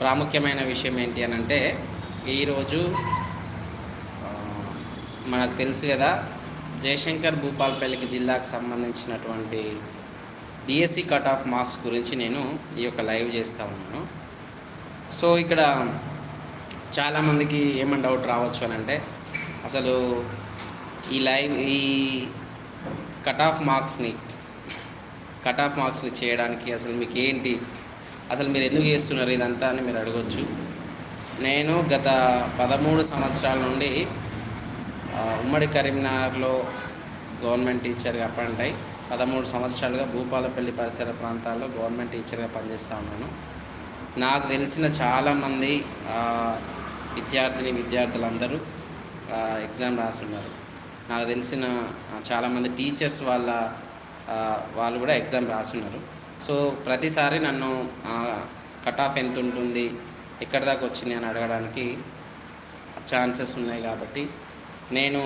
ప్రాముఖ్యమైన విషయం ఏంటి అని అంటే ఈరోజు మనకు తెలుసు కదా జయశంకర్ భూపాల్పల్లికి జిల్లాకు సంబంధించినటువంటి డిఎస్సి కట్ ఆఫ్ మార్క్స్ గురించి నేను ఈ యొక్క లైవ్ చేస్తూ ఉన్నాను. సో ఇక్కడ చాలామందికి ఏమన్నా డౌట్ రావచ్చు అని అంటే అసలు ఈ లైవ్ ఈ కట్ ఆఫ్ మార్క్స్ని కట్ ఆఫ్ మార్క్స్ని చేయడానికి అసలు మీకు ఏంటి అసలు మీరు ఎందుకు చేస్తున్నారు ఇదంతా అని మీరు అడగొచ్చు. నేను గత పదమూడు సంవత్సరాల నుండి ఉమ్మడి కరీంనగర్లో గవర్నమెంట్ టీచర్గా అపాయింట్ పదమూడు సంవత్సరాలుగా భూపాలపల్లి పరిసర ప్రాంతాల్లో గవర్నమెంట్ టీచర్గా పనిచేస్తూ ఉన్నాను. నాకు తెలిసిన చాలామంది విద్యార్థిని విద్యార్థులందరూ ఎగ్జామ్ రాస్తున్నారు నాకు తెలిసిన చాలామంది టీచర్స్ వాళ్ళ వాళ్ళు కూడా ఎగ్జామ్ రాస్తున్నారు సో ప్రతిసారి నన్ను కట్ ఆఫ్ ఎంత ఉంటుంది ఎక్కడి దాకా వచ్చింది అని అడగడానికి ఛాన్సెస్ ఉన్నాయి కాబట్టి నేను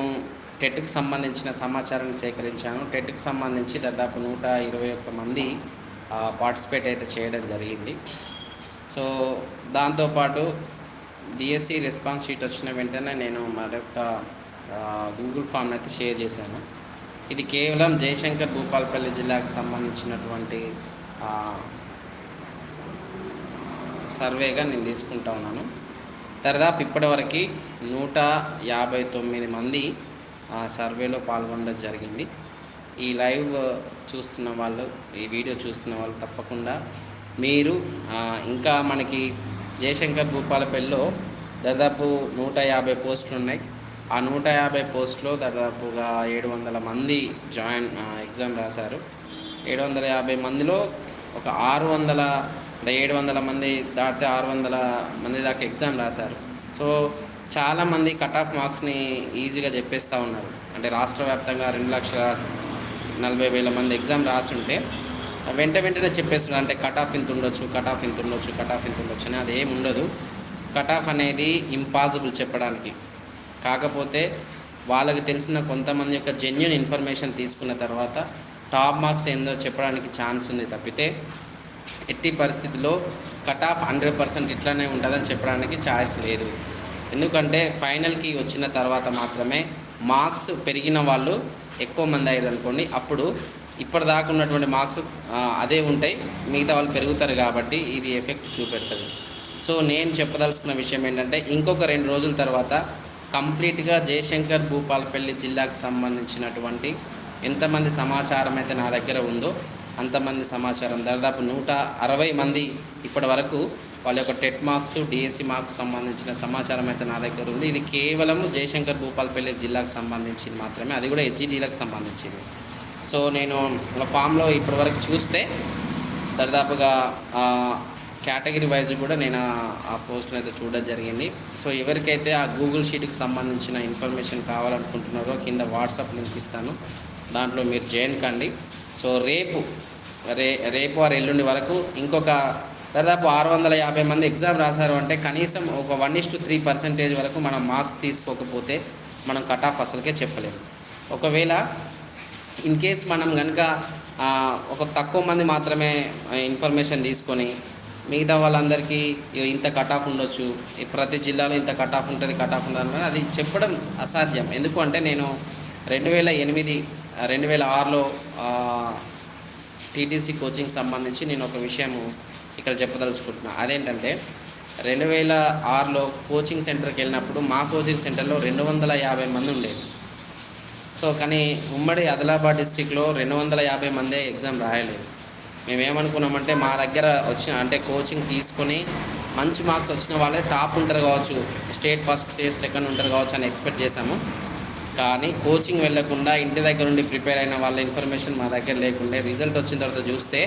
టెట్కి సంబంధించిన సమాచారాన్ని సేకరించాను. టెట్కి సంబంధించి దాదాపు నూట ఇరవై ఒక్క మంది పార్టిసిపేట్ అయితే చేయడం జరిగింది. సో దాంతోపాటు డిఎస్సి రెస్పాన్స్ షీట్ వచ్చిన వెంటనే నేను మరొక గూగుల్ ఫామ్ని అయితే షేర్ చేశాను. ఇది కేవలం జయశంకర్ భూపాల్పల్లి జిల్లాకు సంబంధించినటువంటి సర్వేగా నేను తీసుకుంటా ఉన్నాను. దాదాపు ఇప్పటివరకు నూట యాభై తొమ్మిది మంది ఆ సర్వేలో పాల్గొనడం జరిగింది. ఈ లైవ్ చూస్తున్న వాళ్ళు ఈ వీడియో చూస్తున్న వాళ్ళు తప్పకుండా మీరు ఇంకా మనకి జయశంకర్ భూపాలపల్లిలో దాదాపు నూట యాభై పోస్టులు ఉన్నాయి. ఆ నూట యాభై పోస్టులో దాదాపుగా ఏడు వందల మంది జాయిన్ ఎగ్జామ్ రాశారు. ఏడు వందల యాభై మందిలో ఒక ఆరు వందల అంటే ఏడు వందల మంది దాటితే ఆరు వందల మంది దాకా ఎగ్జామ్ రాశారు. సో చాలామంది కట్ ఆఫ్ మార్క్స్ని ఈజీగా చెప్పేస్తూ ఉన్నారు. అంటే రాష్ట్ర వ్యాప్తంగా రెండు లక్షల నలభై వేల మంది ఎగ్జామ్ రాస్తుంటే వెంట వెంటనే చెప్పేస్తున్నారు. అంటే కట్ ఆఫ్ ఇంత ఉండొచ్చు కట్ ఆఫ్ ఇంత ఉండొచ్చు కట్ ఆఫ్ ఇంత ఉండొచ్చు అని అది ఏమి ఉండదు. కట్ ఆఫ్ అనేది ఇంపాసిబుల్ చెప్పడానికి. కాకపోతే వాళ్ళకి తెలిసిన కొంతమంది యొక్క జెన్యున్ ఇన్ఫర్మేషన్ తీసుకున్న తర్వాత టాప్ మార్క్స్ ఏందో చెప్పడానికి ఛాన్స్ ఉంది తప్పితే ఎట్టి పరిస్థితిలో కట్ ఆఫ్ హండ్రెడ్ పర్సెంట్ ఇట్లానే ఉంటుందని చెప్పడానికి ఛాయిస్ లేదు. ఎందుకంటే ఫైనల్కి వచ్చిన తర్వాత మాత్రమే మార్క్స్ పెరిగిన వాళ్ళు ఎక్కువ మంది అయ్యారు అనుకోండి అప్పుడు ఇప్పటిదాకా ఉన్నటువంటి మార్క్స్ అదే ఉంటాయి మిగతా వాళ్ళు పెరుగుతారు కాబట్టి ఇది ఎఫెక్ట్ చూపెడుతుంది. సో నేను చెప్పదలుచుకున్న విషయం ఏంటంటే ఇంకొక రెండు రోజుల తర్వాత కంప్లీట్గా జయశంకర్ భూపాలపల్లి జిల్లాకు సంబంధించినటువంటి ఎంతమంది సమాచారం అయితే నా దగ్గర ఉందో అంతమంది సమాచారం. దాదాపు నూట అరవై మంది ఇప్పటి వరకు వాళ్ళ యొక్క టెట్ మార్క్స్ డిఎస్సి మార్క్స్ సంబంధించిన సమాచారం అయితే నా దగ్గర ఉంది. ఇది కేవలం జయశంకర్ భూపాలపల్లి జిల్లాకు సంబంధించింది మాత్రమే. అది కూడా హెచ్జిడీలకు సంబంధించింది. సో నేను ఫామ్లో ఇప్పటివరకు చూస్తే దాదాపుగా కేటగిరీ వైజ్ కూడా నేను ఆ- ఆ అయితే చూడడం జరిగింది. సో ఎవరికైతే ఆ గూగుల్ షీట్కి సంబంధించిన ఇన్ఫర్మేషన్ కావాలనుకుంటున్నారో కింద వాట్సాప్ లింక్ ఇస్తాను. దాంట్లో మీరు జాయిన్ సో రేపు రే రేపు వారు ఎల్లుండి వరకు ఇంకొక దాదాపు ఆరు వందల యాభై మంది ఎగ్జామ్ రాశారు అంటే కనీసం ఒక one is to three percentage వరకు మనం మార్క్స్ తీసుకోకపోతే మనం కట్ ఆఫ్ అసలుకే చెప్పలేము. ఒకవేళ ఇన్ కేస్ మనం కనుక ఒక తక్కువ మంది మాత్రమే ఇన్ఫర్మేషన్ తీసుకొని మిగతా వాళ్ళందరికీ ఇంత కట్ ఆఫ్ ఉండొచ్చు ప్రతి జిల్లాలో ఇంత కట్ ఆఫ్ ఉంటుంది కట్ ఆఫ్ ఉంటుంది అది చెప్పడం అసాధ్యం. ఎందుకు అంటే నేను రెండు వేల ఎనిమిది రెండు వేల ఆరులో టీటీసీ కోచింగ్ సంబంధించి నేను ఒక విషయము ఇక్కడ చెప్పదలుచుకుంటున్నా. అదేంటంటే రెండు వేల ఆరులో కోచింగ్ సెంటర్కి వెళ్ళినప్పుడు మా కోచింగ్ సెంటర్లో రెండు వందల యాభై మంది ఉండేది. సో కానీ ఉమ్మడి ఆదిలాబాద్ డిస్టిక్లో రెండు వందల యాభై మందే ఎగ్జామ్ రాయలేదు. మేము ఏమనుకున్నామంటే మా దగ్గర వచ్చిన అంటే కోచింగ్ తీసుకొని మంచి మార్క్స్ వచ్చిన వాళ్ళే టాప్ ఉంటారు కావచ్చు స్టేట్ ఫస్ట్ స్టేట్ సెకండ్ ఉంటారు కావచ్చు అని ఎక్స్పెక్ట్ చేశాము. కానీ కోచింగ్ వెళ్ళకుండా ఇంటి దగ్గర నుండి ప్రిపేర్ అయిన వాళ్ళ ఇన్ఫర్మేషన్ మా దగ్గర లేకుండే రిజల్ట్ వచ్చిన తర్వాత చూస్తే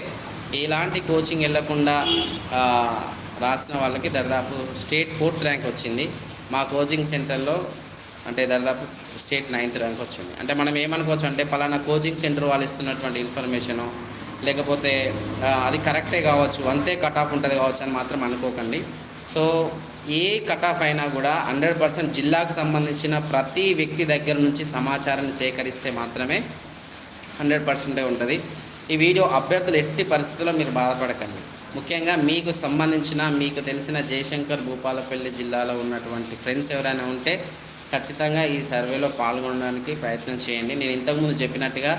ఎలాంటి కోచింగ్ వెళ్ళకుండా రాసిన వాళ్ళకి దాదాపు స్టేట్ ఫోర్త్ ర్యాంక్ వచ్చింది. మా కోచింగ్ సెంటర్లో అంటే దాదాపు స్టేట్ నైన్త్ ర్యాంక్ వచ్చింది. అంటే మనం ఏమనుకోవచ్చు అంటే పలానా కోచింగ్ సెంటర్ వాళ్ళు ఇస్తున్నటువంటి ఇన్ఫర్మేషను లేకపోతే అది కరెక్టే కావచ్చు అంతే కట్ ఆఫ్ ఉంటుంది కావచ్చు అని మాత్రం అనుకోకండి. సో ఏ కట్ ఆఫ్ అయినా కూడా హండ్రెడ్ పర్సెంట్ జిల్లాకు సంబంధించిన ప్రతి వ్యక్తి దగ్గర నుంచి సమాచారాన్ని సేకరిస్తే మాత్రమే హండ్రెడ్ పర్సెంటే ఉంటుంది. ఈ వీడియో అభ్యర్థులు ఎట్టి పరిస్థితుల్లో మీరు బాధపడకండి. ముఖ్యంగా మీకు సంబంధించిన మీకు తెలిసిన జయశంకర్ భూపాలపల్లి జిల్లాలో ఉన్నటువంటి ఫ్రెండ్స్ ఎవరైనా ఉంటే ఖచ్చితంగా ఈ సర్వేలో పాల్గొనడానికి ప్రయత్నం చేయండి. నేను ఇంతకుముందు చెప్పినట్టుగా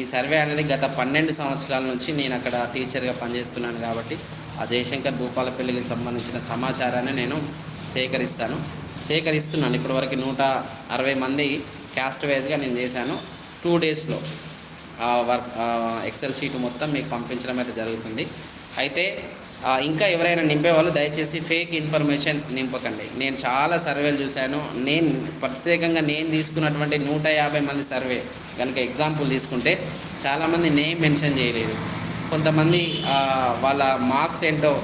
ఈ సర్వే అనేది గత పన్నెండు సంవత్సరాల నుంచి నేను అక్కడ టీచర్గా పనిచేస్తున్నాను కాబట్టి ఆ జయశంకర్ భూపాలపల్లికి సంబంధించిన సమాచారాన్ని నేను సేకరిస్తాను. సేకరిస్తున్నాను. ఇప్పటివరకు నూట అరవై మంది క్యాస్ట్ వైజ్గా నేను చేశాను. టూ డేస్లో ఆ వర్క్ ఎక్సెల్ షీట్ మొత్తం మీకు పంపించడం అయితే జరుగుతుంది. అయితే ఇంకా ఎవరైనా నింపేవాళ్ళు దయచేసి ఫేక్ ఇన్ఫర్మేషన్ నింపకండి. నేను చాలా సర్వేలు చూశాను. నేను ప్రత్యేకంగా నేను తీసుకున్నటువంటి నూట యాభై మంది సర్వే కనుక ఎగ్జాంపుల్ తీసుకుంటే చాలామంది నేమ్ మెన్షన్ చేయలేదు. కొంతమంది వాళ్ళ మార్క్స్ ఏంటో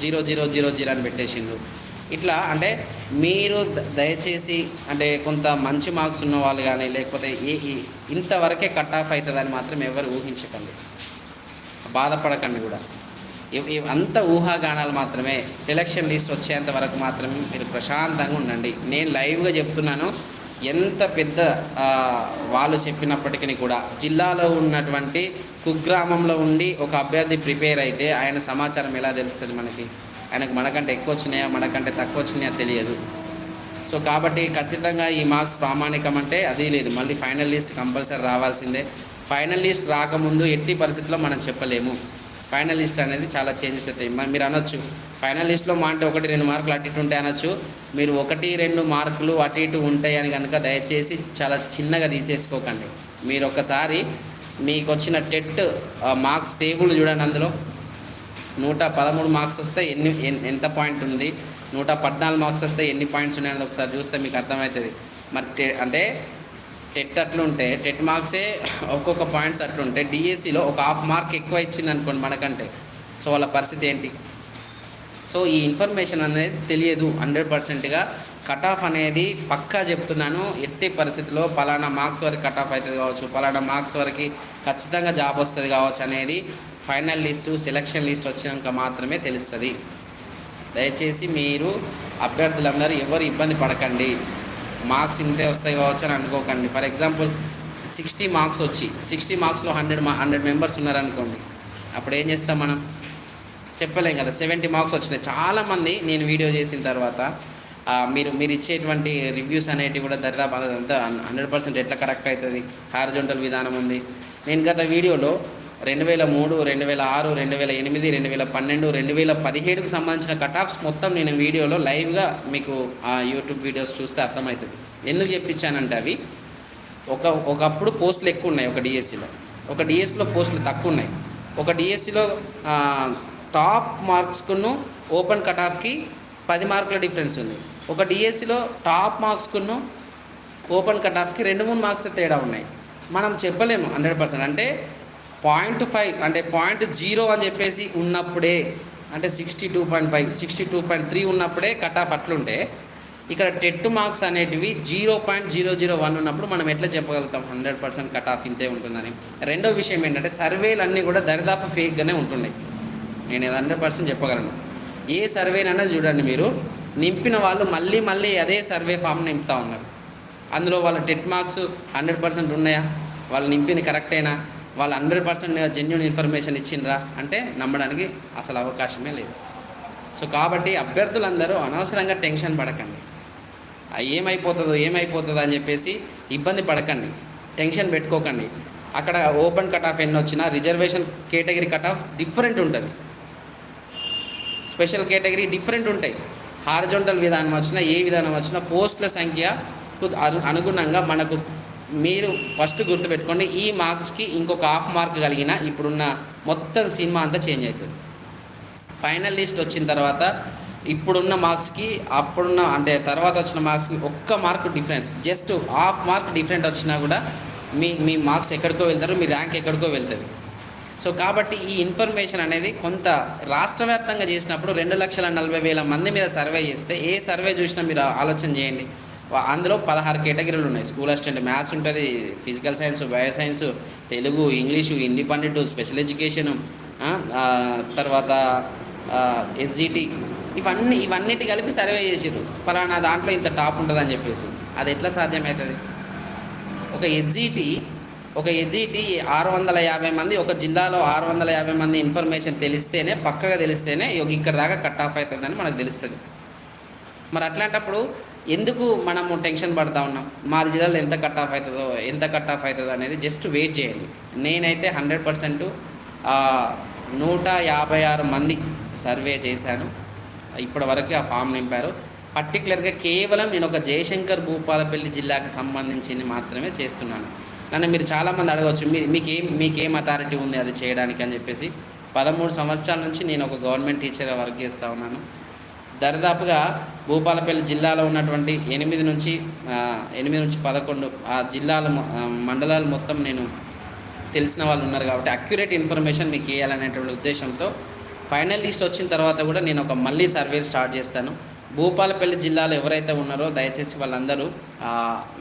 జీరో జీరో జీరో జీరో అని పెట్టేసిండ్రు. ఇట్లా అంటే మీరు ద- దయచేసి అంటే కొంత మంచి మార్క్స్ ఉన్న వాళ్ళు కానీ లేకపోతే ఏ ఈ- ఇంతవరకే కట్ ఆఫ్ అవుతుందని మాత్రం ఎవరు ఊహించకండి. బాధపడకండి కూడా. అంత ఊహాగానాలు మాత్రమే సెలక్షన్ లిస్ట్ వచ్చేంత వరకు మాత్రమే మీరు ప్రశాంతంగా ఉండండి. నేను లైవ్గా చెప్తున్నాను ఎంత పెద్ద వాళ్ళు చెప్పినప్పటికీ కూడా జిల్లాలో ఉన్నటువంటి కుగ్రామంలో ఉండి ఒక అభ్యర్థి ప్రిపేర్ అయితే ఆయన సమాచారం ఎలా తెలుస్తుంది మనకి? ఆయనకు మనకంటే ఎక్కువ వచ్చినాయా? మనకంటే తక్కువ వచ్చినాయా తెలియదు. సో కాబట్టి ఖచ్చితంగా ఈ మార్క్స్ ప్రామాణికం అంటే అది లేదు. మళ్ళీ ఫైనల్ లిస్ట్ కంపల్సరీ రావాల్సిందే. ఫైనల్ లిస్ట్ రాకముందు ఎట్టి పరిస్థితుల్లో మనం చెప్పలేము. ఫైనల్ లిస్ట్ అనేది చాలా చేంజెస్ అవుతాయి. మరి మీరు అనొచ్చు ఫైనల్ లిస్ట్లో మా అంటే ఒకటి రెండు మార్కులు అటు ఇటు ఉంటాయి అనొచ్చు. మీరు ఒకటి రెండు మార్కులు అటు ఇటు ఉంటాయి అని కనుక దయచేసి చాలా చిన్నగా తీసేసుకోకండి. మీరు ఒకసారి మీకు వచ్చిన టెట్ మార్క్స్ టేబుల్ చూడండి అందులో. నూట పదమూడు మార్క్స్ వస్తే ఎన్ని ఎంత పాయింట్ ఉంది. నూట పద్నాలుగు మార్క్స్ వస్తే ఎన్ని పాయింట్స్ ఉన్నాయని ఒకసారి చూస్తే మీకు అర్థమవుతుంది. మరి టె- అంటే టెట్ అట్లుంటే టెట్ మార్క్సే ఒక్కొక్క పాయింట్స్ అట్లుంటే డిఎస్సిలో ఒక హాఫ్ మార్క్ ఎక్కువ ఇచ్చింది అనుకోండి మనకంటే. సో వాళ్ళ పరిస్థితి ఏంటి? సో ఈ ఇన్ఫర్మేషన్ అనేది తెలియదు హండ్రెడ్ పర్సెంట్గా కట్ ఆఫ్ అనేది పక్కా చెప్తున్నాను ఎట్టి పరిస్థితిలో పలానా మార్క్స్ వరకు కట్ ఆఫ్ అవుతుంది కావచ్చు పలానా మార్క్స్ వరకు ఖచ్చితంగా జాబ్ వస్తుంది కావచ్చు అనేది ఫైనల్ లిస్టు సెలక్షన్ లిస్ట్ వచ్చినాక మాత్రమే తెలుస్తుంది. దయచేసి మీరు అభ్యర్థులందరూ ఎవరు ఇబ్బంది పడకండి. మార్క్స్ ఇంతే వస్తాయి కావచ్చు అని అనుకోకండి. ఫర్ ఎగ్జాంపుల్ సిక్స్టీ మార్క్స్ వచ్చి సిక్స్టీ మార్క్స్లో హండ్రెడ్ మా హండ్రెడ్ మెంబర్స్ ఉన్నారనుకోండి అప్పుడు ఏం చేస్తాం మనం? చెప్పలేం కదా సెవెంటీ మార్క్స్ వచ్చినాయి. చాలామంది నేను వీడియో చేసిన తర్వాత మీరు మీరు ఇచ్చేటువంటి రివ్యూస్ అనేటివి కూడా దరిదాపు అంతా హండ్రెడ్ పర్సెంట్ ఎట్లా కరెక్ట్ అవుతుంది? హార్జోంటల్ విధానం ఉంది. నేను గత వీడియోలో రెండు వేల మూడు రెండు వేల ఆరు రెండు వేల ఎనిమిది రెండు వేల పన్నెండు రెండు వేల పదిహేడుకు సంబంధించిన కట్ ఆఫ్స్ మొత్తం నేను వీడియోలో లైవ్గా మీకు ఆ యూట్యూబ్ వీడియోస్ చూస్తే అర్థమవుతుంది. ఎందుకు చెప్పించానంటే అవి ఒక ఒకప్పుడు పోస్టులు ఎక్కువ ఉన్నాయి ఒక డిఎస్సిలో. ఒక డిఎస్సిలో పోస్టులు తక్కువ ఉన్నాయి ఒక డిఎస్సిలో టాప్ మార్క్స్కును ఓపెన్ కట్ ఆఫ్కి పది మార్కుల డిఫరెన్స్ ఉంది. ఒక డిఎస్సిలో టాప్ మార్క్స్కును ఓపెన్ కట్ ఆఫ్కి రెండు మూడు మార్క్స్ తేడా ఉన్నాయి. మనం చెప్పలేము హండ్రెడ్ పర్సెంట్. అంటే పాయింట్ ఫైవ్ అంటే పాయింట్ జీరో అని చెప్పేసి ఉన్నప్పుడే అంటే sixty two point five sixty two point three ఉన్నప్పుడే కట్ ఆఫ్ అట్లుంటే ఇక్కడ టెట్ మార్క్స్ అనేటివి zero point zero zero one ఉన్నప్పుడు మనం ఎట్లా చెప్పగలుగుతాం? హండ్రెడ్ పర్సెంట్ కట్ ఆఫ్ ఇంతే ఉంటుందని. రెండో విషయం ఏంటంటే సర్వేలు అన్నీ కూడా దరిదాపు ఫేక్గానే ఉంటున్నాయి నేను ఇది హండ్రెడ్ పర్సెంట్ చెప్పగలను. ఏ సర్వేనైనా చూడండి మీరు నింపిన వాళ్ళు మళ్ళీ మళ్ళీ అదే సర్వే ఫామ్ నింపుతా ఉన్నారు. అందులో వాళ్ళ టెట్ మార్క్స్ హండ్రెడ్ పర్సెంట్ ఉన్నాయా? వాళ్ళు నింపింది కరెక్టేనా? వాళ్ళు హండ్రెడ్ పర్సెంట్ జెన్యున్ ఇన్ఫర్మేషన్ ఇచ్చిండ్రా అంటే నమ్మడానికి అసలు అవకాశమే లేదు. సో కాబట్టి అభ్యర్థులందరూ అనవసరంగా టెన్షన్ పడకండి. ఏమైపోతుందో ఏమైపోతుందో అని చెప్పేసి ఇబ్బంది పడకండి. టెన్షన్ పెట్టుకోకండి. అక్కడ ఓపెన్ కట్ ఆఫ్ ఎన్ని వచ్చినా reservation category cut off different ఉంటుంది. స్పెషల్ కేటగిరీ డిఫరెంట్ ఉంటాయి. హార్జోంటల్ విధానం వచ్చినా ఏ విధానం వచ్చినా పోస్టుల సంఖ్య అను- అనుగుణంగా మనకు మీరు ఫస్ట్ గుర్తుపెట్టుకోండి ఈ మార్క్స్కి ఇంకొక హాఫ్ మార్క్ కలిగిన ఇప్పుడున్న మొత్తం సినిమా అంతా చేంజ్ అవుతుంది ఫైనల్ లిస్ట్ వచ్చిన తర్వాత ఇప్పుడున్న మార్క్స్కి అప్పుడున్న అంటే తర్వాత వచ్చిన మార్క్స్కి ఒక్క mark difference just half mark different వచ్చినా కూడా మీ మీ మార్క్స్ ఎక్కడికో వెళ్తారు మీ ర్యాంక్ ఎక్కడికో వెళ్తుంది సో కాబట్టి ఈ ఇన్ఫర్మేషన్ అనేది కొంత రాష్ట్ర వ్యాప్తంగా చేసినప్పుడు రెండు లక్షల నలభై వేల మంది మీద సర్వే చేస్తే ఏ సర్వే చూసినా మీరు ఆలోచన చేయండి. అందులో పదహారు కేటగిరీలు ఉన్నాయి. స్కూల్ అసిస్టెంట్ మ్యాథ్స్ ఉంటుంది physical science bio science Telugu English independent special education తర్వాత ఎస్జిటి ఇవన్నీ ఇవన్నిటి కలిపి సర్వే చేసారు ఫలానా దాంట్లో ఇంత టాప్ ఉంటుందని చెప్పేసి. అది ఎట్లా సాధ్యమవుతుంది ఒక ఎడ్జిటి ఒక ఎడ్జిటి ఆరు వందల యాభై మంది ఒక జిల్లాలో ఆరు వందల యాభై మంది ఇన్ఫర్మేషన్ తెలిస్తేనే పక్కగా తెలిస్తేనే ఇక్కడ దాకా కట్ ఆఫ్ అవుతుందని మనకు తెలుస్తుంది. మరి అట్లాంటప్పుడు ఎందుకు మనము టెన్షన్ పడతా ఉన్నాం? మా జిల్లాలో ఎంత కట్ ఆఫ్ అవుతుందో ఎంత కట్ ఆఫ్ అవుతుందో అనేది జస్ట్ వెయిట్ చేయండి. నేనైతే హండ్రెడ్ పర్సెంట్ నూట యాభై ఆరు మంది సర్వే చేశాను. ఇప్పటి వరకు ఆ ఫామ్ నింపారు. పర్టికులర్గా కేవలం నేను ఒక జయశంకర్ భూపాలపల్లి జిల్లాకు సంబంధించింది మాత్రమే చేస్తున్నాను. నన్ను మీరు చాలామంది అడగవచ్చు మీరు మీకేం మీకేం అథారిటీ ఉంది అది చేయడానికి అని చెప్పేసి. పదమూడు సంవత్సరాల నుంచి నేను ఒక గవర్నమెంట్ టీచర్గా వర్క్ చేస్తూ ఉన్నాను. దరిదాపుగా భూపాలపల్లి జిల్లాలో ఉన్నటువంటి ఎనిమిది నుంచి ఎనిమిది నుంచి పదకొండు ఆ జిల్లాల మండలాలు మొత్తం నేను తెలిసిన వాళ్ళు ఉన్నారు కాబట్టి అక్యురేట్ ఇన్ఫర్మేషన్ మీకు ఇవ్వాలనేటువంటి ఉద్దేశంతో ఫైనల్ లిస్ట్ వచ్చిన తర్వాత కూడా నేను ఒక మళ్ళీ సర్వేలు స్టార్ట్ చేస్తాను. భూపాలపల్లి జిల్లాలో ఎవరైతే ఉన్నారో దయచేసి వాళ్ళందరూ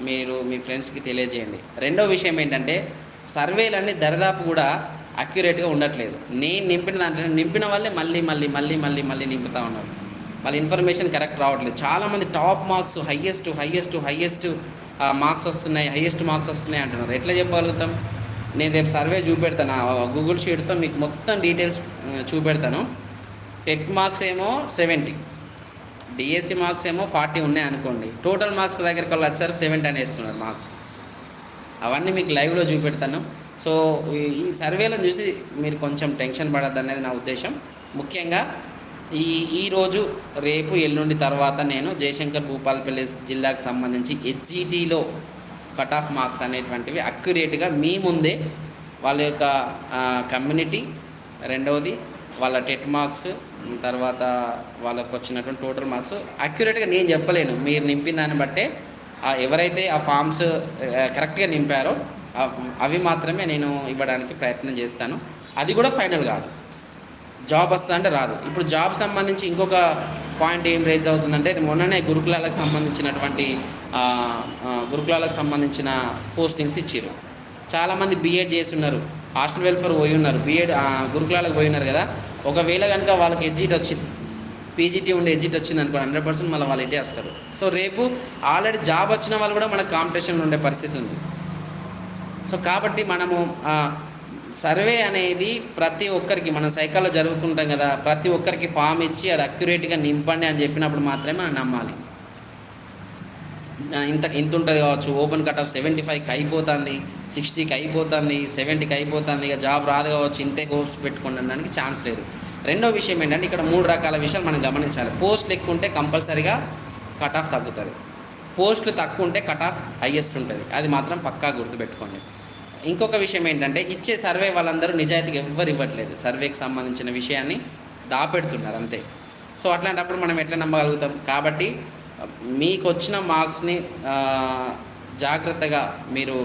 మీరు మీ ఫ్రెండ్స్కి తెలియజేయండి. రెండో విషయం ఏంటంటే సర్వేలన్నీ దరిదాపు కూడా అక్యురేట్గా ఉండట్లేదు. నేను నింపిన దాంట్లో నింపిన వాళ్ళే మళ్ళీ మళ్ళీ మళ్ళీ మళ్ళీ మళ్ళీ నింపుతూ ఉన్నారు. వాళ్ళ ఇన్ఫర్మేషన్ కరెక్ట్ రావట్లేదు. చాలామంది top marks highest highest highest marks వస్తున్నాయి హయ్యెస్ట్ మార్క్స్ వస్తున్నాయి అంటున్నారు. ఎట్లా చెప్పగలుగుతాం? నేను రేపు సర్వే చూపెడతాను. గూగుల్ షీట్తో మీకు మొత్తం డీటెయిల్స్ చూపెడతాను. టెట్ మార్క్స్ ఏమో సెవెంటీ డిఎస్సి మార్క్స్ ఏమో ఫార్టీ ఉన్నాయి అనుకోండి. టోటల్ మార్క్స్ దగ్గరికి వాళ్ళు వచ్చేసరికి సెవెంటీ అని వేస్తున్నారు మార్క్స్ అవన్నీ మీకు లైవ్లో చూపెడతాను. సో ఈ- ఈ సర్వేలను చూసి మీరు కొంచెం టెన్షన్ పడద్దు అనేది నా ఉద్దేశం. ముఖ్యంగా ఈ ఈరోజు రేపు ఎల్లుండి తర్వాత నేను జయశంకర్ భూపాలపల్లి జిల్లాకు సంబంధించి హెచ్జిటీలో కట్ ఆఫ్ మార్క్స్ అనేటువంటివి అక్యురేట్గా మీ ముందే వాళ్ళ యొక్క కమ్యూనిటీ రెండవది వాళ్ళ టెట్ మార్క్స్ తర్వాత వాళ్ళకు వచ్చినటువంటి టోటల్ మార్క్స్ అక్యురేట్గా నేను చెప్పలేను. మీరు నింపిన దాన్ని బట్టే ఎవరైతే ఆ ఫామ్స్ కరెక్ట్గా నింపారో అవి మాత్రమే నేను ఇవ్వడానికి ప్రయత్నం చేస్తాను. అది కూడా ఫైనల్ కాదు. జాబ్ వస్తుందా అంటే రాదు. ఇప్పుడు జాబ్ సంబంధించి ఇంకొక పాయింట్ ఏం రేజ్ అవుతుందంటే మొన్ననే గురుకులాలకు సంబంధించినటువంటి గురుకులాలకు సంబంధించిన పోస్టింగ్స్ ఇచ్చారు చాలామంది బీఎడ్ చేసి ఉన్నారు హాస్టల్ వెల్ఫేర్ పోయి ఉన్నారు బీఎడ్ గురుకులాలకు పోయి ఉన్నారు కదా. ఒకవేళ కనుక వాళ్ళకి ఎగ్జిట్ వచ్చింది పీజీటీ ఉండే ఎగ్జిట్ వచ్చింది అనుకో హండ్రెడ్ పర్సెంట్ మళ్ళీ వాళ్ళు ఇటే వస్తారు. సో రేపు ఆల్రెడీ జాబ్ వచ్చిన వాళ్ళు కూడా మనకు కాంపిటీషన్లో ఉండే పరిస్థితి ఉంది. సో కాబట్టి మనము సర్వే అనేది ప్రతి ఒక్కరికి మనం సైకాల్లో జరుగుతుంటాం కదా ప్రతి ఒక్కరికి ఫామ్ ఇచ్చి అది అక్యురేట్గా నింపండి అని చెప్పినప్పుడు మాత్రమే మనం నమ్మాలి. ఇంత ఇంత ఉంటుంది కావచ్చు ఓపెన్ కట్ ఆఫ్ సెవెంటీ ఫైవ్కి అయిపోతుంది సిక్స్టీకి అయిపోతుంది సెవెంటీకి అయిపోతుంది ఇక జాబ్ రాదు కావచ్చు ఇంతే హోప్స్ పెట్టుకుండడానికి ఛాన్స్ లేదు. రెండో విషయం ఏంటంటే ఇక్కడ మూడు రకాల విషయాలు మనం గమనించాలి. పోస్ట్లు ఎక్కువ ఉంటే కంపల్సరీగా కట్ ఆఫ్ తగ్గుతుంది. పోస్టులు తక్కువ ఉంటే కట్ ఆఫ్ హయ్యెస్ట్ ఉంటుంది. అది మాత్రం పక్కా గుర్తుపెట్టుకోండి. ఇంకొక విషయం ఏంటంటే ఇచ్చే సర్వే వాళ్ళందరూ నిజాయితీగా ఎవ్వరు ఇవ్వట్లేదు. సర్వేకి సంబంధించిన విషయాన్ని దాపెడుతున్నారు అంతే. సో అట్లాంటప్పుడు మనం ఎట్లా నమ్మగలుగుతాం? కాబట్టి మీకు వచ్చిన మార్క్స్ని జాగ్రత్తగా మీరు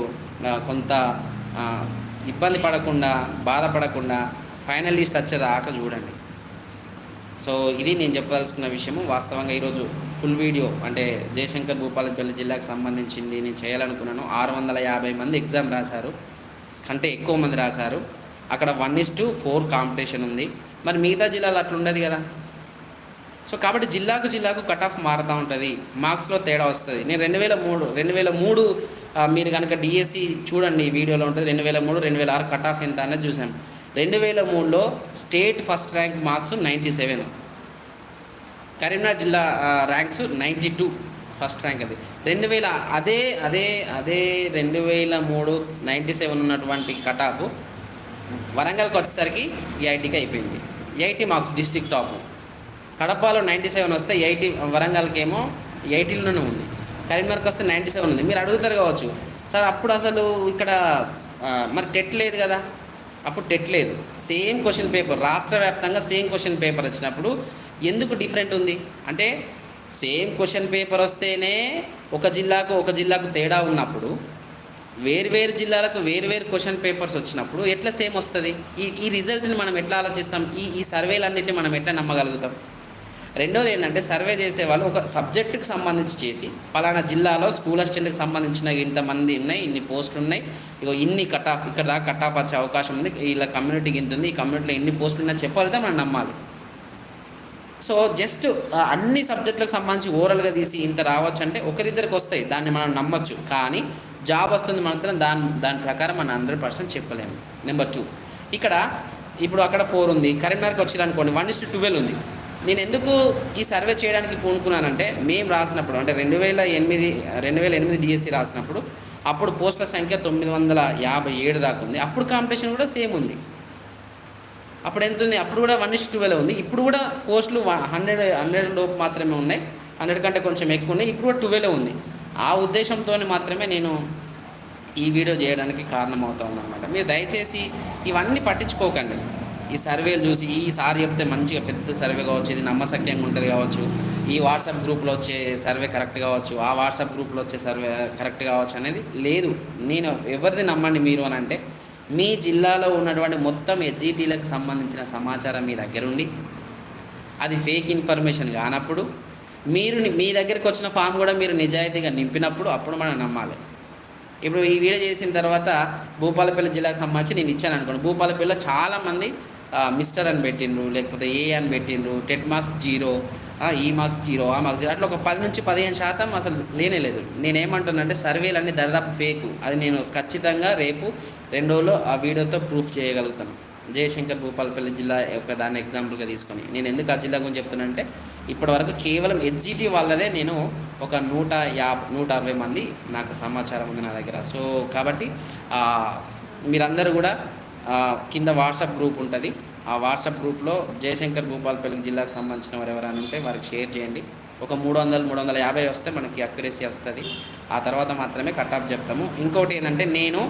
కొంత ఇబ్బంది పడకుండా బాధపడకుండా ఫైనల్ లిస్ట్ వచ్చేదాకా చూడండి. సో ఇది నేను చెప్పదలుచుకున్న విషయము. వాస్తవంగా ఈరోజు ఫుల్ వీడియో అంటే జయశంకర్ భూపాలపల్లి జిల్లాకు సంబంధించింది నేను చేయాలనుకున్నాను. ఆరు వందల యాభై మంది ఎగ్జామ్ రాశారు. కంటే ఎక్కువ మంది రాశారు. అక్కడ one is to four competition ఉంది. మరి మిగతా జిల్లాలో అట్లా ఉండదు కదా. సో కాబట్టి జిల్లాకు జిల్లాకు కట్ ఆఫ్ మారుతూ ఉంటుంది. మార్క్స్లో తేడా వస్తుంది. నేను రెండు వేల మూడు రెండు వేల మూడు మీరు కనుక డిఎస్సి చూడండి వీడియోలో ఉంటుంది. రెండు వేల మూడు రెండు వేల ఆరు కట్ ఆఫ్ ఎంత అనేది చూసాం రెండు వేల మూడులో state first rank marks ninety seven. Karimnagar జిల్లా ranks ninety two first rank అది. రెండు వేల అదే అదే అదే రెండు వేల మూడు నైంటీ సెవెన్ ఉన్నటువంటి కట్ ఆఫ్ వరంగల్కి వచ్చేసరికి ఎయిటీకి అయిపోయింది. Eighty marks district top. కడపలో నైంటీ సెవెన్ వస్తే ఎయిటీ వరంగల్కి ఏమో ఎయిటీలోనే ఉంది. కరీంనగర్కి వస్తే నైంటీ సెవెన్ ఉంది. మీరు అడుగుతారు కావచ్చు సార్ అప్పుడు అసలు ఇక్కడ మరి టెట్ లేదు కదా అప్పుడు టెట్ లేదు. సేమ్ క్వశ్చన్ పేపర్ రాష్ట్ర వ్యాప్తంగా సేమ్ క్వశ్చన్ పేపర్ వచ్చినప్పుడు ఎందుకు డిఫరెంట్ ఉంది? అంటే సేమ్ క్వశ్చన్ పేపర్ వస్తేనే ఒక జిల్లాకు ఒక జిల్లాకు తేడా ఉన్నప్పుడు వేరు వేరు జిల్లాలకు వేరు వేరు క్వశ్చన్ పేపర్స్ వచ్చినప్పుడు ఎట్లా సేమ్ వస్తుంది? ఈ ఈ రిజల్ట్ని మనం ఎట్లా ఆలోచిస్తాం? ఈ ఈ సర్వేలన్నింటినీ మనం ఎట్లా నమ్మగలుగుతాం? రెండోది ఏంటంటే సర్వే చేసే వాళ్ళు ఒక సబ్జెక్టుకు సంబంధించి చేసి పలానా జిల్లాలో స్కూల్ అసిస్టెంట్కి సంబంధించిన ఇంతమంది ఉన్నాయి ఇన్ని పోస్టులు ఉన్నాయి ఇగో ఇన్ని కట్ ఆఫ్ ఇక్కడ దాకా కట్ ఆఫ్ వచ్చే అవకాశం ఉంది ఇలా కమ్యూనిటీకి ఇంత ఉంది ఈ కమ్యూనిటీలో ఇన్ని పోస్టులు ఉన్నాయని చెప్పగలిగితే మనం నమ్మాలి. సో జస్ట్ అన్ని సబ్జెక్టులకు సంబంధించి ఓవరాల్గా తీసి ఇంత రావచ్చు అంటే ఒకరిద్దరికి వస్తాయి దాన్ని మనం నమ్మచ్చు. కానీ జాబ్ వస్తుంది మాత్రం దాని దాని ప్రకారం మనం హండ్రెడ్ పర్సెంట్ చెప్పలేము. Number two. ఇక్కడ ఇప్పుడు అక్కడ ఫోర్ ఉంది కరీంనగర్కి వచ్చింది అనుకోండి వన్ ఇస్ ట్వెల్వ్ ఉంది. నేను ఎందుకు ఈ సర్వే చేయడానికి పూనుకున్నానంటే మేము రాసినప్పుడు అంటే రెండు వేల ఎనిమిది రెండు వేల ఎనిమిది డిఎస్సి రాసినప్పుడు అప్పుడు పోస్టుల సంఖ్య తొమ్మిది వందల యాభై ఏడు దాకా ఉంది. అప్పుడు కాంపిటీషన్ కూడా సేమ్ ఉంది. అప్పుడు ఎంత ఉంది? అప్పుడు కూడా వన్ ఇస్ ట్వెల్వ్ ఉంది. ఇప్పుడు కూడా పోస్టులు హండ్రెడ్ హండ్రెడ్ లోపు మాత్రమే ఉన్నాయి. హండ్రెడ్ కంటే కొంచెం ఎక్కువ ఉన్నాయి. ఇప్పుడు కూడా ట్వెల్వ్ ఉంది. ఆ ఉద్దేశంతో మాత్రమే నేను ఈ వీడియో చేయడానికి కారణమవుతా ఉందన్నమాట మీరు దయచేసి ఇవన్నీ పట్టించుకోకండి. ఈ సర్వేలు చూసి ఈ చెప్తే మంచిగా పెద్ద సర్వే కావచ్చు ఇది నమ్మసక్యంగా ఉంటుంది కావచ్చు ఈ వాట్సాప్ గ్రూప్లో వచ్చే సర్వే కరెక్ట్ కావచ్చు ఆ వాట్సాప్ గ్రూప్లో వచ్చే సర్వే కరెక్ట్ కావచ్చు అనేది లేదు. నేను ఎవరిది నమ్మండి మీరు అని అంటే మీ జిల్లాలో ఉన్నటువంటి మొత్తం ఎస్జీటీలకు సంబంధించిన సమాచారం మీ దగ్గర ఉండి అది ఫేక్ ఇన్ఫర్మేషన్ కానప్పుడు మీరు మీ దగ్గరికి వచ్చిన ఫామ్ కూడా మీరు నిజాయితీగా నింపినప్పుడు అప్పుడు మనం నమ్మాలి. ఇప్పుడు ఈ వీడియో చేసిన తర్వాత భూపాలపల్లి జిల్లాకు సంబంధించి నేను ఇచ్చాను అనుకోండి భూపాలపల్లిలో చాలామంది మిస్టర్ అని పెట్టిండ్రు లేకపోతే ఏ అని పెట్టిండ్రు టెట్ మార్క్స్ జీరో ఈ మార్క్స్ జీరో ఆ మార్క్స్ జీరో అట్లా ఒక పది నుంచి పదిహేను శాతం అసలు లేనే లేదు. నేనేమంటున్నానంటే సర్వేలు అన్నీ దరిదాపు ఫేక్. అది నేను ఖచ్చితంగా రేపు రెండు రోజులు ఆ వీడియోతో ప్రూఫ్ చేయగలుగుతాను. జయశంకర్ భూపాలపల్లి జిల్లా యొక్క దాన్ని ఎగ్జాంపుల్గా తీసుకొని. నేను ఎందుకు ఆ జిల్లా గురించి చెప్తున్నానంటే ఇప్పటివరకు కేవలం హెచ్జిటి వాళ్ళదే నేను ఒక నూట యాభై నూట అరవై మంది నాకు సమాచారం ఉంది నా దగ్గర. సో కాబట్టి మీరందరూ కూడా కింద వాట్సాప్ గ్రూప్ ఉంటుంది. ఆ వాట్సాప్ గ్రూప్లో జయశంకర్ భూపాలపల్లి జిల్లాకు సంబంధించిన వారు ఎవరైనా ఉంటే వారికి షేర్ చేయండి. ఒక మూడు వందలు మూడు వందల యాభై వస్తే మనకి అక్యురసీ వస్తుంది. ఆ తర్వాత మాత్రమే కట్ ఆఫ్ చెప్తాము. ఇంకోటి ఏంటంటే నేను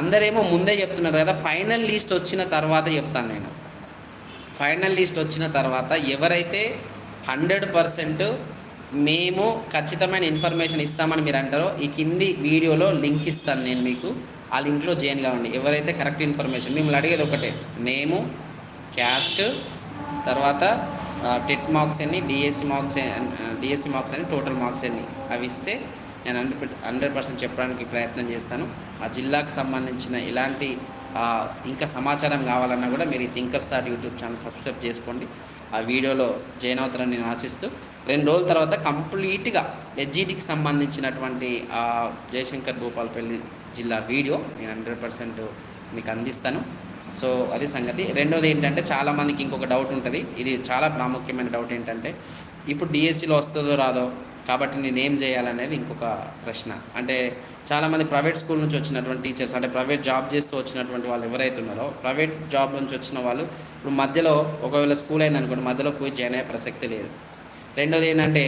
అందరేమో ముందే చెప్తున్నారు కదా ఫైనల్ లిస్ట్ వచ్చిన తర్వాత చెప్తాను నేను. ఫైనల్ లిస్ట్ వచ్చిన తర్వాత ఎవరైతే హండ్రెడ్ పర్సెంట్ మేము ఖచ్చితమైన ఇన్ఫర్మేషన్ ఇస్తామని మీరు అంటారో ఈ కింది వీడియోలో లింక్ ఇస్తాను నేను మీకు. ఆ లింక్లో జాయిన్ కావండి. ఎవరైతే కరెక్ట్ ఇన్ఫర్మేషన్ మిమ్మల్ని అడిగేది ఒకటే. నేము క్యాస్ట్ తర్వాత టెట్ మార్క్స్ ఎన్ని డిఎస్సి మార్క్స్ డిఎస్సి మార్క్స్ అని టోటల్ మార్క్స్ ఎన్ని అవి ఇస్తే నేను హండ్రెడ్ హండ్రెడ్ పర్సెంట్ చెప్పడానికి ప్రయత్నం చేస్తాను. ఆ జిల్లాకు సంబంధించిన ఇలాంటి ఇంకా సమాచారం కావాలన్నా కూడా మీరు ఈ thinker start YouTube channel subscribe చేసుకోండి. ఆ వీడియోలో జాయిన్ అవుతారని నేను ఆశిస్తూ రెండు రోజుల తర్వాత కంప్లీట్గా హెచ్జిటికి సంబంధించినటువంటి జయశంకర్ భూపాల్ పెళ్ళి జిల్లా వీడియో నేను హండ్రెడ్ పర్సెంట్ మీకు అందిస్తాను. సో అది సంగతి. రెండోది ఏంటంటే చాలామందికి ఇంకొక డౌట్ ఉంటుంది. ఇది చాలా ప్రాముఖ్యమైన డౌట్ ఏంటంటే ఇప్పుడు డిఎస్సిలో వస్తుందో రాదో కాబట్టి నేను ఏం చేయాలనేది ఇంకొక ప్రశ్న. అంటే చాలామంది ప్రైవేట్ స్కూల్ నుంచి వచ్చినటువంటి టీచర్స్ అంటే ప్రైవేట్ జాబ్ చేస్తూ వచ్చినటువంటి వాళ్ళు ఎవరైతే ఉన్నారో ప్రైవేట్ జాబ్ నుంచి వచ్చిన వాళ్ళు ఇప్పుడు మధ్యలో ఒకవేళ స్కూల్ అయింది అనుకోండి మధ్యలో పోయి జాయిన్ అయ్యే ప్రసక్తి లేదు. రెండోది ఏంటంటే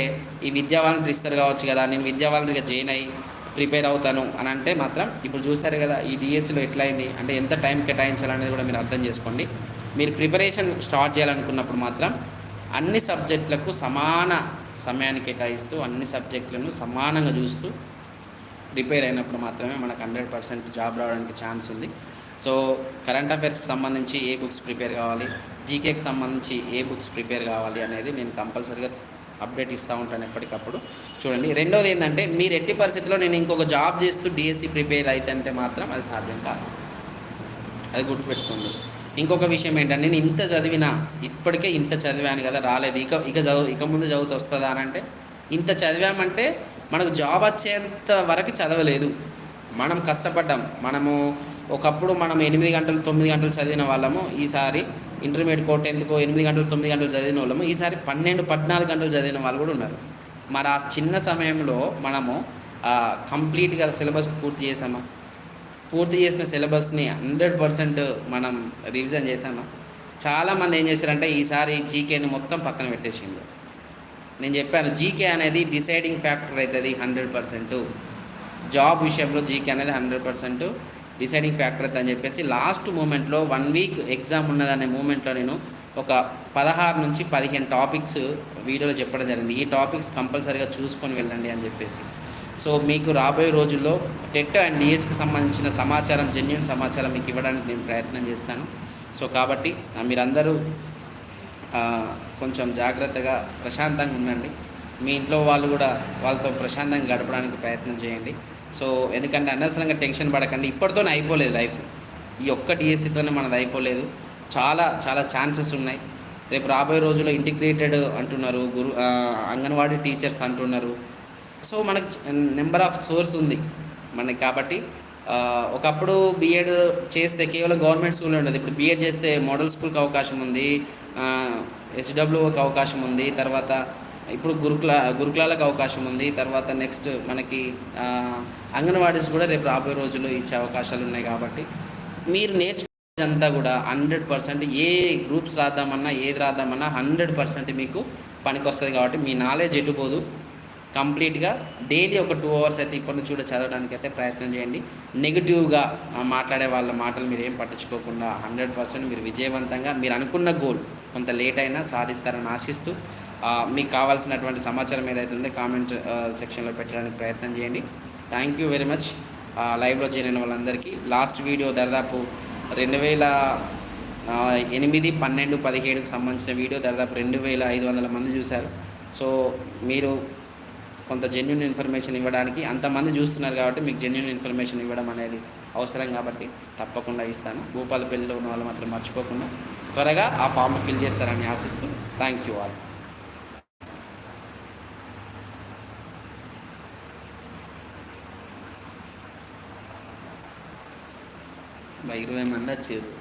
ఈ విద్యా వాలంటీర్ ఇస్తారు కావచ్చు కదా నేను విద్యా వాలంటీర్గా జాయిన్ అయ్యి ప్రిపేర్ అవుతాను అని అంటే మాత్రం ఇప్పుడు చూసారు కదా ఈ డిఎస్సిలో ఎట్లా అయింది అంటే ఎంత టైం కేటాయించాలనేది కూడా మీరు అర్థం చేసుకోండి. మీరు ప్రిపరేషన్ స్టార్ట్ చేయాలనుకున్నప్పుడు మాత్రం అన్ని సబ్జెక్టులకు సమాన సమయాన్ని కేటాయిస్తూ అన్ని సబ్జెక్టులను సమానంగా చూస్తూ ప్రిపేర్ అయినప్పుడు మాత్రమే మనకు హండ్రెడ్ పర్సెంట్ జాబ్ రావడానికి ఛాన్స్ ఉంది. సో కరెంట్ అఫైర్స్కి సంబంధించి ఏ బుక్స్ ప్రిపేర్ కావాలి జీకేకి సంబంధించి ఏ బుక్స్ ప్రిపేర్ కావాలి అనేది నేను కంపల్సరీగా అప్డేట్ ఇస్తూ ఉంటాను ఎప్పటికప్పుడు. చూడండి రెండోది ఏంటంటే మీరు ఎట్టి పరిస్థితిలో నేను ఇంకొక జాబ్ చేస్తూ డిఎస్సి ప్రిపేర్ అయితే మాత్రం అది సాధ్యం కాదు. అది గుర్తుపెట్టుకోండి. ఇంకొక విషయం ఏంటంటే నేను ఇంత చదివినా ఇప్పటికే ఇంత చదివాను కదా రాలేదు. ఇక ఇక చదువు ఇక ముందు చదువుతూ వస్తుందా అని అంటే ఇంత చదివామంటే మనకు జాబ్ వచ్చేంత వరకు చదవలేదు. మనం కష్టపడ్డాం. మనము ఒకప్పుడు మనం ఎనిమిది గంటలు తొమ్మిది గంటలు చదివిన వాళ్ళము. ఈసారి ఇంటర్మీడియట్ కోర్ట్ ఎందుకో ఎనిమిది గంటలు తొమ్మిది గంటలు చదివిన వాళ్ళము. ఈసారి పన్నెండు పద్నాలుగు గంటలు చదివిన వాళ్ళు కూడా ఉన్నారు. మరి ఆ చిన్న సమయంలో మనము కంప్లీట్గా సిలబస్ పూర్తి చేసామా పూర్తి చేసిన సిలబస్ని హండ్రెడ్ పర్సెంట్ మనం రివిజన్ చేసామా చాలామంది ఏం చేశారంటే ఈసారి జీకేని మొత్తం పక్కన పెట్టేసిండు నేను చెప్పాను జీకే అనేది డిసైడింగ్ ఫ్యాక్టర్ అవుతుంది హండ్రెడ్ పర్సెంట్. జాబ్ విషయంలో జీకే అనేది హండ్రెడ్ పర్సెంట్. డిసైడింగ్ ఫ్యాక్టర్ అని చెప్పేసి లాస్ట్ మూమెంట్లో వన్ వీక్ ఎగ్జామ్ ఉన్నదనే మూమెంట్లో నేను ఒక పదహారు నుంచి పదిహేను టాపిక్స్ వీడియోలో చెప్పడం జరిగింది. ఈ టాపిక్స్ కంపల్సరీగా చూసుకొని వెళ్ళండి అని చెప్పేసి. సో మీకు రాబోయే రోజుల్లో టెట్ అండ్ డిఎస్కి సంబంధించిన సమాచారం జెన్యున్ సమాచారం మీకు ఇవ్వడానికి నేను ప్రయత్నం చేస్తాను. సో కాబట్టి మీరందరూ కొంచెం జాగ్రత్తగా ప్రశాంతంగా ఉండండి. మీ ఇంట్లో వాళ్ళు కూడా వాళ్ళతో ప్రశాంతంగా గడపడానికి ప్రయత్నం చేయండి. సో ఎందుకంటే అనవసరంగా టెన్షన్ పడకండి. ఇప్పటితోనే అయిపోలేదు లైఫ్. ఈ ఒక్క డిఎస్సితోనే మనది అయిపోలేదు. చాలా చాలా ఛాన్సెస్ ఉన్నాయి. రేపు రాబోయే రోజుల్లో ఇంటిగ్రేటెడ్ అంటున్నారు. గురు అంగన్వాడీ టీచర్స్ అంటున్నారు. సో మనకు నెంబర్ ఆఫ్ సోర్స్ ఉంది మనకి కాబట్టి ఒకప్పుడు బీఎడ్ చేస్తే కేవలం గవర్నమెంట్ స్కూల్ ఉండదు. ఇప్పుడు బీఎడ్ చేస్తే మోడల్ స్కూల్కి అవకాశం ఉంది. హెచ్డబ్ల్యూకి అవకాశం ఉంది. తర్వాత ఇప్పుడు గురుకుల గురుకులాలకు అవకాశం ఉంది. తర్వాత నెక్స్ట్ మనకి అంగన్వాడీస్ కూడా రేపు రాబోయే రోజుల్లో ఇచ్చే అవకాశాలు ఉన్నాయి కాబట్టి మీరు నేర్చుకునేదంతా కూడా హండ్రెడ్ పర్సెంట్ ఏ గ్రూప్స్ రాద్దామన్నా ఏది రాద్దామన్నా హండ్రెడ్ పర్సెంట్ మీకు పనికొస్తుంది కాబట్టి మీ నాలెడ్జ్ ఎటుపోదు కంప్లీట్గా డైలీ ఒక టూ అవర్స్ అయితే ఇప్పటి నుంచి కూడా చదవడానికి అయితే ప్రయత్నం చేయండి. నెగిటివ్గా మాట్లాడే వాళ్ళ మాటలు మీరు ఏం పట్టించుకోకుండా హండ్రెడ్ పర్సెంట్ మీరు విజయవంతంగా మీరు అనుకున్న గోల్ కొంత లేట్ అయినా సాధిస్తారని ఆశిస్తూ మీకు కావాల్సినటువంటి సమాచారం ఏదైతే ఉందో కామెంట్ సెక్షన్లో పెట్టడానికి ప్రయత్నం చేయండి. థ్యాంక్ యూ వెరీ మచ్ లైవ్లో చేరిన వాళ్ళందరికీ. లాస్ట్ వీడియో దాదాపు రెండు వేల ఎనిమిది పన్నెండు పదిహేడుకు సంబంధించిన వీడియో దాదాపు రెండు వేల ఐదు వందల మంది చూశారు. సో మీరు కొంత జెన్యున్ ఇన్ఫర్మేషన్ ఇవ్వడానికి అంతమంది చూస్తున్నారు కాబట్టి మీకు జెన్యున్ ఇన్ఫర్మేషన్ ఇవ్వడం అనేది అవసరం కాబట్టి తప్పకుండా ఇస్తాను. భూపాలపల్లిలో ఉన్న వాళ్ళు మాత్రం మర్చిపోకుండా త్వరగా ఆ ఫామ్ ఫిల్ చేస్తారని ఆశిస్తూ థ్యాంక్ యూ ఆల్ ఇరవై మంది వచ్చారు.